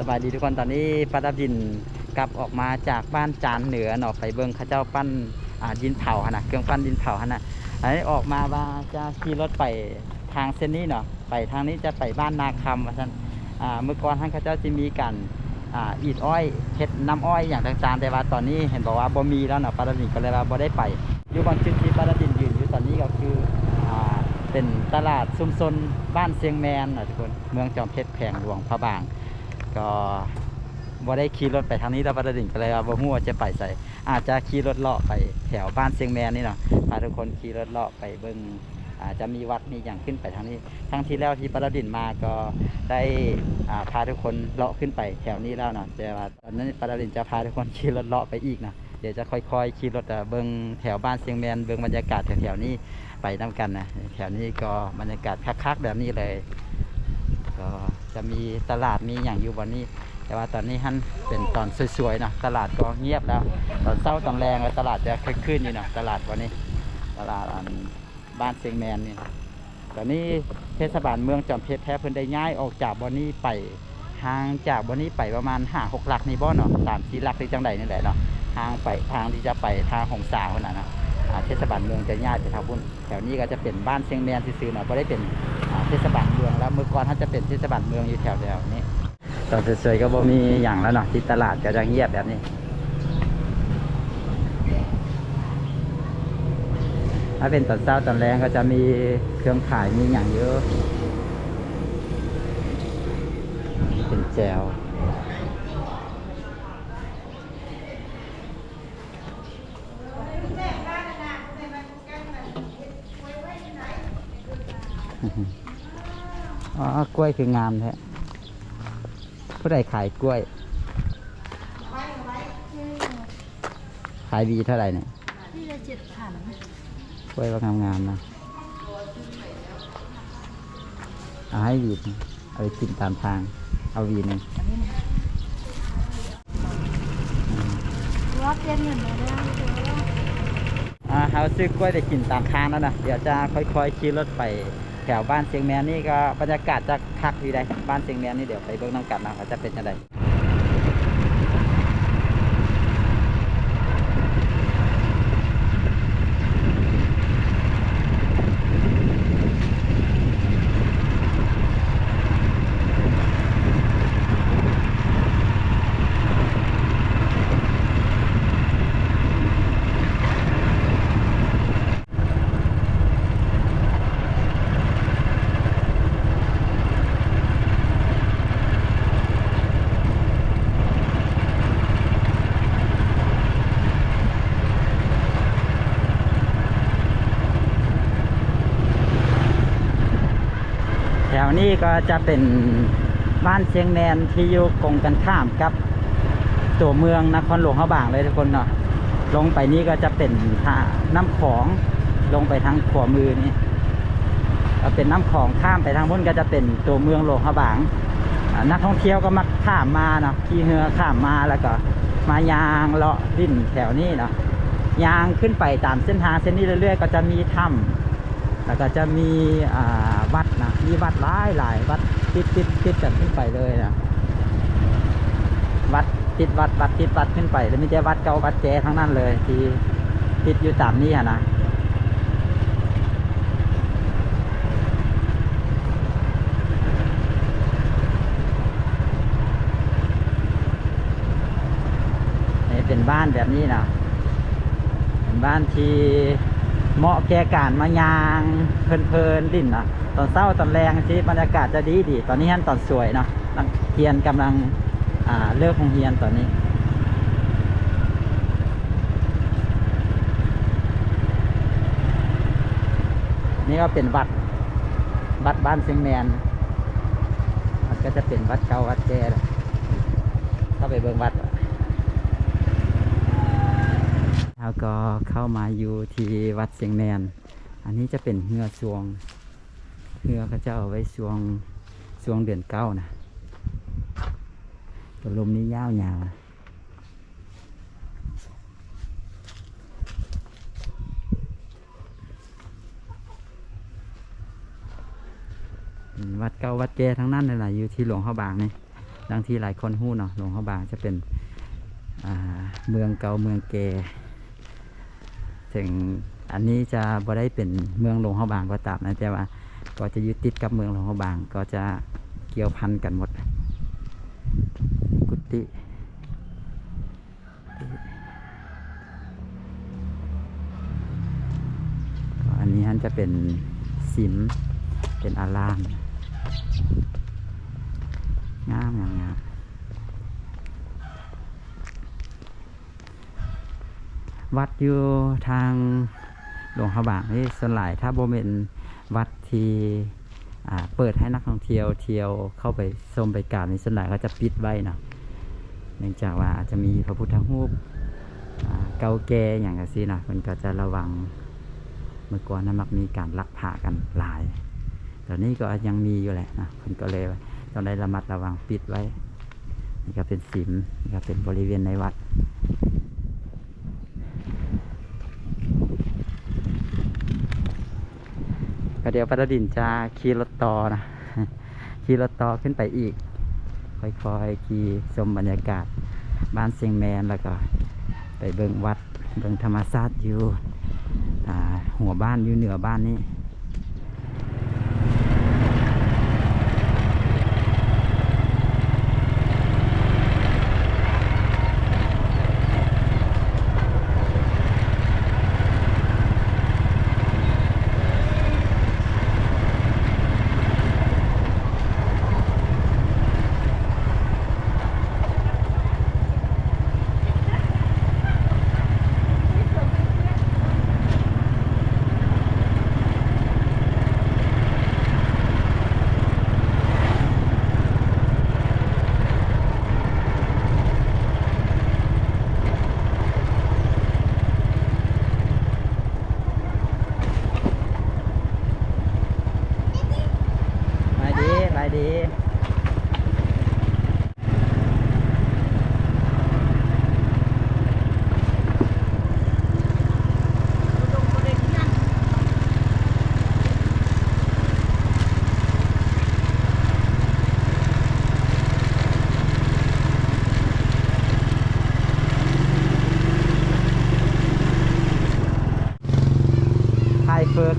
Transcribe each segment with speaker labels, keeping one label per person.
Speaker 1: สบายดีทุกคนตอนนี้ป้าดับดินกลับออกมาจากบ้านจานเหนือเนาะไปเบิงข้าเจ้าปั้นดินเผาหนนะเครื่องปั้นดินเผาหนนะอันนี้ออกมาว่าจะขี่รถไปทางเส้นนี้เนาะไปทางนี้จะไปบ้านนาคำว่าท่านเมื่อก่อนท่านข้าเจ้าจะมีกันอีดอ้อยเฮ็ดน้ำอ้อยอย่างต่างๆแต่ว่าตอนนี้เห็นบอกว่าบ่มีแล้วเนาะป้าดับดินก็เลยว่าบ่ได้ไปอยู่บางจุดที่ป้าดับดินยืนอยู่ตอนนี้ก็คือเป็นตลาดชุมชนบ้านเซียงแมนนะทุกคนเมืองจอมเพชรแขวงหลวงพระบาง ก็บ่ได้ขี่รถไปทางนี้แล้วประดิ่งก็เลยว่าบ่ฮู้ว่าจะไปใส่อาจจะขี่รถเลาะไปแถวบ้านเชียงแมนนี่เนาะพาทุกคนขี่รถเลาะไปเบิ่งอาจจะมีวัดมีอย่างขึ้นไปทางนี้ทั้งที่แล้วที่ประดินมาก็ได้พาทุกคนเลาะขึ้นไปแถวนี้แล้วเนาะแต่ว่าตอนนั้นประดินจะพาทุกคนขี่รถเลาะไปอีกนะเดี๋ยวจะค่อยๆขี่รถเบิ่งแถวบ้านเชียงแมนเบิ่งบรรยากาศแถวๆนี้ไปนํกันนะแถวนี้ก็บรรยากาศคักๆแบบนี้เลย ก็จะมีตลาดมีอย่างอยู่บนนี้ แต่ว่าตอนนี้ฮั่นเป็นตอนสวยๆนะตลาดก็เงียบแล้ว ตอนเศร้าตอนแรงแล้วตลาดจะคึกคืนอยู่นะตลาดวันนี้ ตลาดบ้านเซงแมนนี่ตอนนี้เทศบาลเมืองจอมเพชรแท้เพิ่นได้ย้ายออกจากบอนนี้ไปห่างจากบอนนี้ไปประมาณห้าหกหลักนี่บ่เนาะสามสี่หลักหรือจังใดนี่แหละเนาะทางไปทางที่จะไปทางหงสาวนั่นนะเทศบาลเมืองจะย้ายไปทางพุ่นแถวนี้ก็จะเป็นบ้านเซงแมนซื่อๆเนาะบ่ได้เป็นเทศบาล ก่อนท่านจะเป็นเทศบาลเมืองอยู่แถวแถวนี้ตอนสวยๆก็บ่มีอย่างแล้วเนาะที่ตลาดก็จะเงียบแบบนี้ถ้าเป็นตอนเช้าตอนแรงก็จะมีเครื่องขายมีอย่างเยอะ เป็นแจว อ๋อกล้วยคืองามแท้ผู้ใดขายกล้วย ขายวีเท่าไหร่เนี่ย
Speaker 2: ที่ละเจ็ดพัน
Speaker 1: กล้วยว่างามๆนะเอาให้วีดเอาไปกินตามทาง เอาวีหนึ่ง
Speaker 2: ว่าเตียนเงินมาได้เลยว่า
Speaker 1: อ่าเขาซื้อกล้วยไปกินตามทางแล้วนะเดี๋ยวจะค่อยๆขี่รถไป ถวบ้านเชียงแมนนี่ก็บรรยากาศจะคักดีได้บ้านเชียงแมนนี่เดี๋ยวไปเบิ่งน้ำกันนะว่าจะเป็นยังไง นี้ก็จะเป็นบ้านเชียงแมนที่อยู่กงกันข้ามกับ ตัวเมืองนครหลวงเขาบางเลยทุกคนเนาะลงไปนี่ก็จะเป็นท่าน้ำของลงไปทางขวามือนี่ก็เป็นน้ำของข้ามไปทางบนก็จะเป็นตัวเมืองหลวงเขาบางนักท่องเที่ยวก็มักข้ามมาเนาะขี่เรือข้ามมาแล้วก็มายางเลาะดิ้นแถวนี้เนาะยางขึ้นไปตามเส้นทางเส้นนี้เรื่อยๆ ก็จะมีถ้ำ แล้วก็จะมีวัดนะมีวัดหลายหลายวัดติดติดติดกันขึ้นไปเลยนะวัดติดวัดวัดติดวัดขึ้นไป แล้วมีแต่วัดเก่าวัดแก่ทั้งนั้นเลย ที่ติดอยู่ตามนี้นะเป็นบ้านแบบนี้นะเป็นบ้านที่ เหมาะแก่การมายางเพลินๆดิ่นเนาะตอนเศร้าตอนแรงที่บรรยากาศจะดีดี ตอนนี้ฮันตอนสวยเนาะนักเรียนกำลังเลิกโรงเรียนตอนนี้นี่ก็เป็นวัด วัดบ้านเซิงแมนมันก็จะเป็นวัดเก่าวัดแก่แหละเข้าไปเบิ่งวัด แล้วก็เข้ามาอยู่ที่วัดเสียงแมน อันนี้จะเป็นเฮือสวงเฮือเขาจะเอาไว้สวงสวงเดือนเก้านะแตลมนี้ยาวยาววัดเก่าวัดแก่ทั้งนั้นเลยล่ะอยู่ที่หลวงเขาบางนี่ดังที่หลายคนหู้เนาะหลวงเขาบางจะเป็นเมืองเก่าเมืองแก่ ถึงอันนี้จะบ่ได้เป็นเมืองหลวงเขาบางก็ตามนะแต่ว่า ก็จะยึดติดกับเมืองหลวงเขาบาง ก็จะเกี่ยวพันกันหมด กุฏิอันนี้ฮันจะเป็นสิมเป็นอาราม งามงามงาม วัดอยู่ทางหลวงพระบางนี่ส่วนหลายถ้าโบเป็นวัดที่เปิดให้นักท่องเที่ยวเที่ยวเข้าไปชมไปกราบนี่ส่วนหลายก็จะปิดไว้เนาะเนื่องจากว่าอาจจะมีพระพุทธรูปเก่าแก่อย่างกซี่นะมันก็จะระวังเมื่อก่อนนั้นมักมีการลักพากันหลายตอนนี้ก็ยังมีอยู่แหละนะคนก็เลยต้องได้ระมัดระวังปิดไว้นี่ก็เป็นสิมนี่ก็เป็นบริเวณในวัด เดี๋ยวปตดินจะขี่รถต่อนะขี่รถต่อขึ้นไปอีกค่อยๆขี่ชมบรรยากาศบ้านเซียงแมนแล้วก็ไปเบิ่งวัดเบิ่งธรรมชาติอยู่หัวบ้านอยู่เหนือบ้านนี้ ไปดีไปดี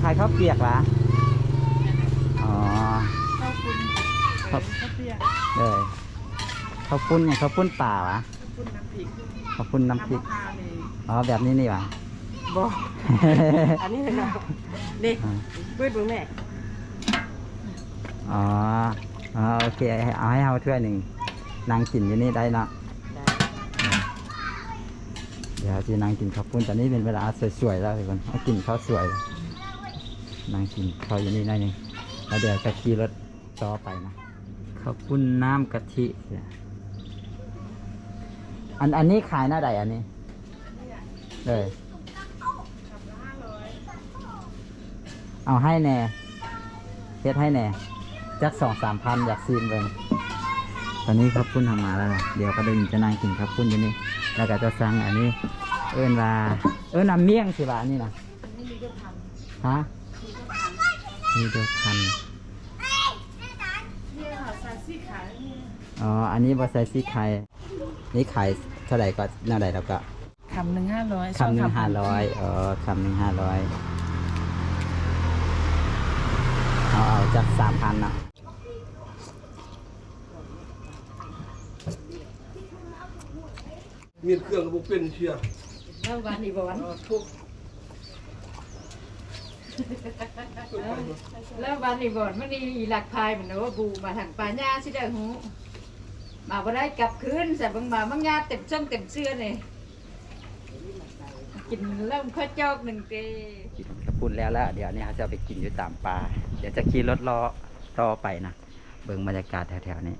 Speaker 1: ใครเฟอร์ใครเขาวเปียกวะอ๋อ
Speaker 3: ข้าวปุ้น
Speaker 1: ครับ
Speaker 3: ข้าวเปียก
Speaker 1: เลยข้าวปุ้นเนี่ยข้าวปุ้นป่าวะ
Speaker 3: ข้าวปุ้นน้ำพริก
Speaker 1: ข้าวปุ้นน้ำพริก
Speaker 3: มะพร้าวนี่
Speaker 1: อ๋อแบบนี้นี่วะ
Speaker 3: บอกอันนี้เป็นเนาะนี่
Speaker 1: อ่า
Speaker 3: ปื้ดเบิ่งแม่
Speaker 1: อ๋ออ๋อโอเคเอาให้เอาถ้วยหนึ่งนางกินอยู่นี่ได้เนาะ
Speaker 3: ได้
Speaker 1: เดี๋ยวจีนางกินข้าวปุ้นตอนนี้เป็นเวลาสวยๆแล้วทุกคนเอากินข้าวสวย นางกินข้าวอยู่นี่หน่อยหนึงแล้วเดี๋ยวจะขี่รถต่อไปนะข้าวปุ้นน้ำกะทิเนี่ยอันอันนี้ขายหน้าใดอันนี้เลยเอาให้แน่เฮ็ดให้แน่จักสองสามพันอยากซีนเบิ่งตอนนี้ข้าวปุ้นทำมาแล้วนะเดี๋ยวก็เดินจะนั่งกินข้าวปุ้นอยู่นี่แล้วก็จะสั่งอันนี้ เอิ้นว่าเอิ้นน้ำเมี่ยงสิบาอันนี้นะ
Speaker 3: อันนี้มีก็ท
Speaker 1: ฮะำ
Speaker 3: มีก็ท
Speaker 1: มีเดียวพันำ
Speaker 3: เนี่ยค่ะซาซี่ขายเนี่ย
Speaker 1: อ๋อ อันนี้บอใส่ซีไข่นี่ขายเท่าไหร่ก็เท่าไหร่แล้วก็
Speaker 3: คำหนึ่งห้าร้อย
Speaker 1: คำหนึ่งห้าร้อยอ๋อคำหนึ่งห้าร้อยเอาเอาจากสามพันนะ
Speaker 4: มีเครื่องระบบเป็นเชียร์
Speaker 3: แล้ววันนี้บอกวัน
Speaker 4: ทุก
Speaker 3: แล้ววันนี้บอกมันนี่หลักพายเหมือนว่าบูมาทางป่าหญ้าสิเด้อหูมาบ่ได้กลับคืนแต่บางมาบางญาเต็มช่องเต็มเสื้อเลยกินเริ่มข้าวจอกหนึ่งเต
Speaker 1: กินกระปุ้นแล้วแล้วเดี๋ยวนี้เขาจะไปกินอยู่ตามป่า เดี๋ยวจะขี่รถรอต่อไปนะ เบิ่งบรรยากาศแถวๆนี้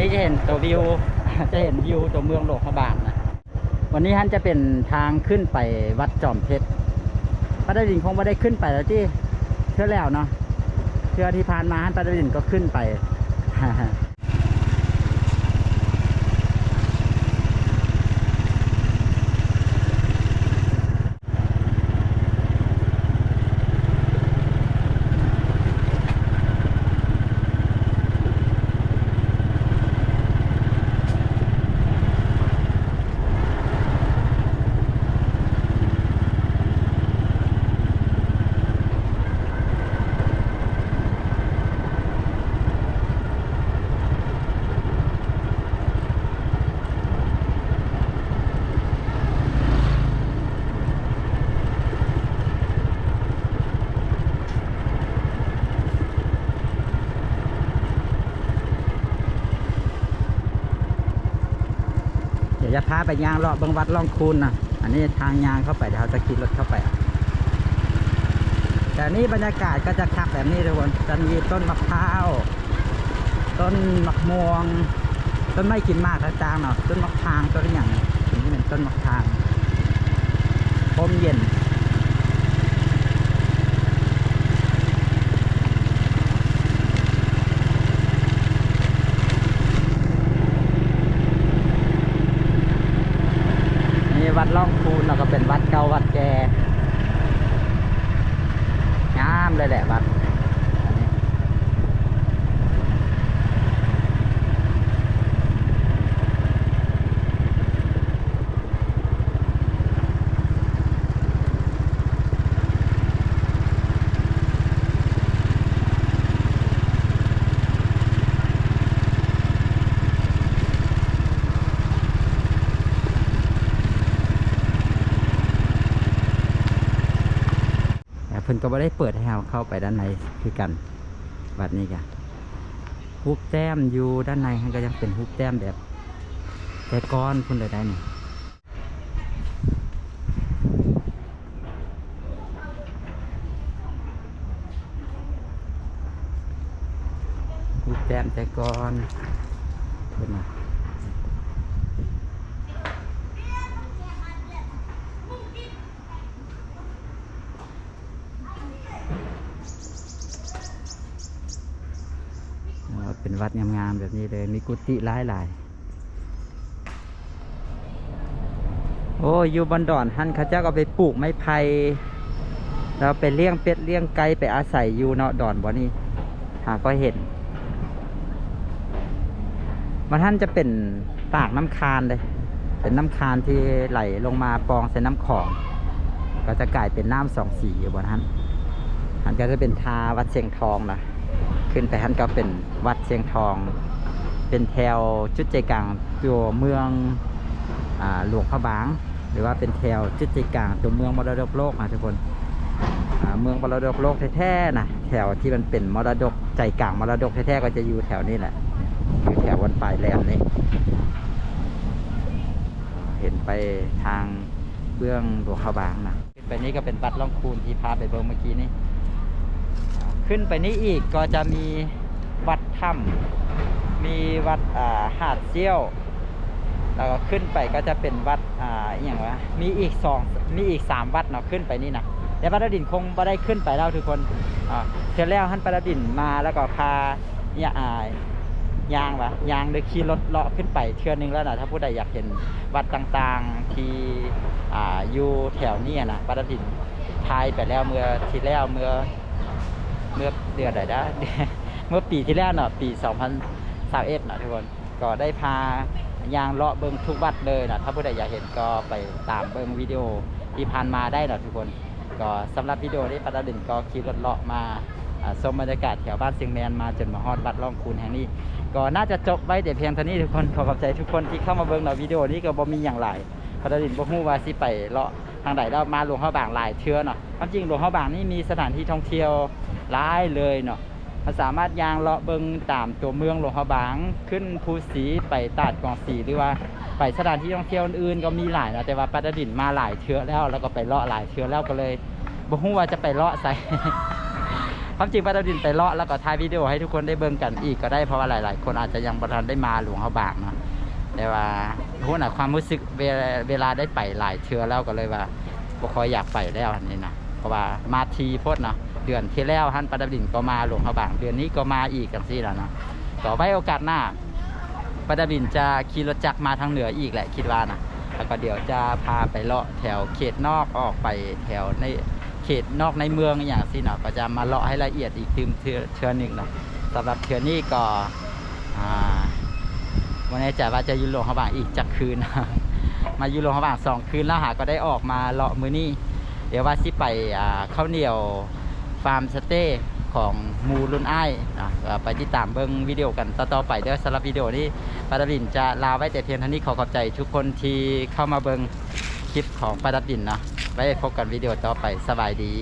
Speaker 1: นี้จะเห็นตัววิว จะเห็นวิวตัวเมืองหลวงพระบาทนะ วันนี้ท่านจะเป็นทางขึ้นไปวัดจอมเพชรพระดาวินคงไม่ได้ขึ้นไปแล้วที่เชื่อแล้วเนาะเชื่อที่ผ่านมาท่านพระดาวินก็ขึ้นไป ดี๋ยวจะพาไปยางเลาะบางวัดล่องคูนนะอันนี้ทางยางเข้าไปเดี๋ยวเราจะขี่รถเข้าไป แต่นี่บรรยากาศก็จะคักแบบนี้ทุกคนจะมีต้นมะพร้าวต้นมะม่วง ต้นไม้กินมากนะจางเนาะต้นมะพร้าวต้นอย่างนี้นี่เป็นต้นมะพร้าวลมเย็นวัดล่องคูนแล้วก็เป็นวัดเก่าวัดแก่งามเลยแหละวัดอันนี้แต่เพิ่น ก็ไม่ได้เปิดให้เราเข้าไปด้านในคือกันวัดนี้กันฮุบแต้มอยู่ด้านในมันก็ยังเป็นฮุบแต้มแบบแต่ก้อนคุณเลยได้นี่ฮุบแต้มแต่ก้อนเป็นไงอ๋อเป็นวัดงามๆ แบบนี้เลยมีกุฏิหลายหลายโอ้ยอยู่บนดอนท่านเขาเจ้าก็ไปปลูกไม้ไผ่แล้วไปเลี้ยงเป็ดเลี้ยงไก่ไปอาศัยอยู่เนาะดอนบ่นี่หาก็เห็นมันท่านจะเป็นปากน้ำคานเลย เป็นน้ำคานที่ไหลลงมาปองใส่น้ำของ ก็จะกลายเป็นน้ำสองสีอยู่บนท่านอันก็จะเป็นทาวัดเชียงทองนะ ขึ้นไปท่านก็เป็นวัดเชียงทอง เป็นแถวจุดใจกลางตัวเมืองอหลวงพระบาง หรือว่าเป็นแถวจุดใจกลางตัวเมืองมรดกโลกนะทุกคนเมืองมรดกโลกแท้ๆนะแถวที่มันเป็นมรดกใจกลางมรดกแท้ๆก็จะอยู่แถวนี้แหละอยู่แถววันปลายแหลมนี่เห็นไปทางเบื้องหลวงพระบางนะขึ้นไปนี่ก็เป็นวัดล่องคูนที่พาไปเบิ่งเมื่อกี้นี่ ขึ้นไปนี่อีกก็จะมีวัดถ้ำมีวัดอ่าหาดเซี่ยว แล้วก็ขึ้นไปก็จะเป็นวัดอ่าอย่างวะมีอีกสองมีอีกสามวัดเนาะขึ้นไปนี่นะแต่พราดินคงไม่ได้ขึ้นไปแล้วทุกคนอ่าเที่ยวแล้วท่านพราดินมาแล้วก็พาเนี่ยอ่ายางวะยางหรือขี่รถเลาะขึ้นไปเทื่อนึงแล้วนะถ้าผู้ใดอยากเห็นวัดต่างๆที่อ่าอยู่แถวนี้นะพราดินทายไปแล้วเมื่อที่แล้วเมื่อ เมื่อเดือนใดนะเมื่อปีที่แล้วเนาะปี 2021เนาะทุกคนก็ได้พายางเลาะเบิ้งทุกวัดเลยนะถ้าผู้ใดอยากเห็นก็ไปตามเบิ้งวิดีโอที่ผ่านมาได้เนาะทุกคน ก็สำหรับวิดีโอนี้ปาดาดินก็ขี่รถเลาะมาชมบรรยากาศแถวบ้านเซียงแมนมาจนมาฮอดวัดร่องคูนแห่งนี้ ก็น่าจะจบไว้แต่เพียงเท่านี้ทุกคนขอขอบใจทุกคนที่เข้ามาเบิ่งในวิดีโอนี้ก็บ่มีอย่างไรปาดาดินบ่ฮู้ว่าสิไปเลาะทางใดแล้วมาหลวงพระบางหลายเทื่อเนาะความจริงหลวงพระบางนี่มีสถานที่ท่องเที่ยว หลายเลยเนาะมันสามารถยางเลาะเบิงตามตัวเมืองหลวงพะบางขึ้นภูสีไปตาดกองสีหรือว่าไปสถานที่ท่องเที่ยวอื่นก็มีหลายนะแต่ว่าปาดาดินมาหลายเทื่อแล้วแล้วก็ไปเลาะหลายเทื่อแล้วก็เลยบ่ฮู้ว่าจะไปเลาะใส่ความจริงป้าดาวดินไปเลาะแล้วก็ถ่ายวิดีโอให้ทุกคนได้เบิ่งกันอีกก็ได้เพราะว่าหลาย ๆ คนอาจจะยังบ่ทันได้มาหลวงเขาบางเนาะแต่ว่าหัวหน้าความรู้สึกเวลาเวลาได้ไปหลายเทื่อแล้วก็เลยว่าบ่ค่อยอยากไปแล้วอันนี้นะเพราะว่ามาทีโพดเนาะ เดือนที่แล้วท่านป้าดาวดินก็มาหลวงเขาบางเดือนนี้ก็มาอีกกันสิแล้วเนาะต่อไปโอกาสหน้าป้าดาวดินจะขี่รถจักรมาทางเหนืออีกแหละคิดว่านะแล้วก็เดี๋ยวจะพาไปเลาะแถวเขตนอกออกไปแถวในเขตนอกในเมืองอย่างสิเนาะก็จะมาเลาะให้ละเอียดอีกตึมเทือเทือหนึ่งเนาะสำหรับเทือนี้ก็วันนี้จะว่าจะอยุโรเขาบางอีกจักคืน มาอยุโรเขาบางสองคืนแล้วหาก็ได้ออกมาเลาะมือนี้เดี๋ยวว่าสิไปข้าวเหนียว ฟาร์มสเต้ของมูรุ่นอ้ไปติดตามเบิ้งวิดีโอกันต่อๆไปเด้อสำหรับวิดีโอนี้ปาดาบินจะลาไว้แต่เพียงเท่านี้ขอขอบใจทุกคนที่เข้ามาเบิงคลิปของปาดาบินเนาะไว้พบกันวิดีโอต่อไปสบายดี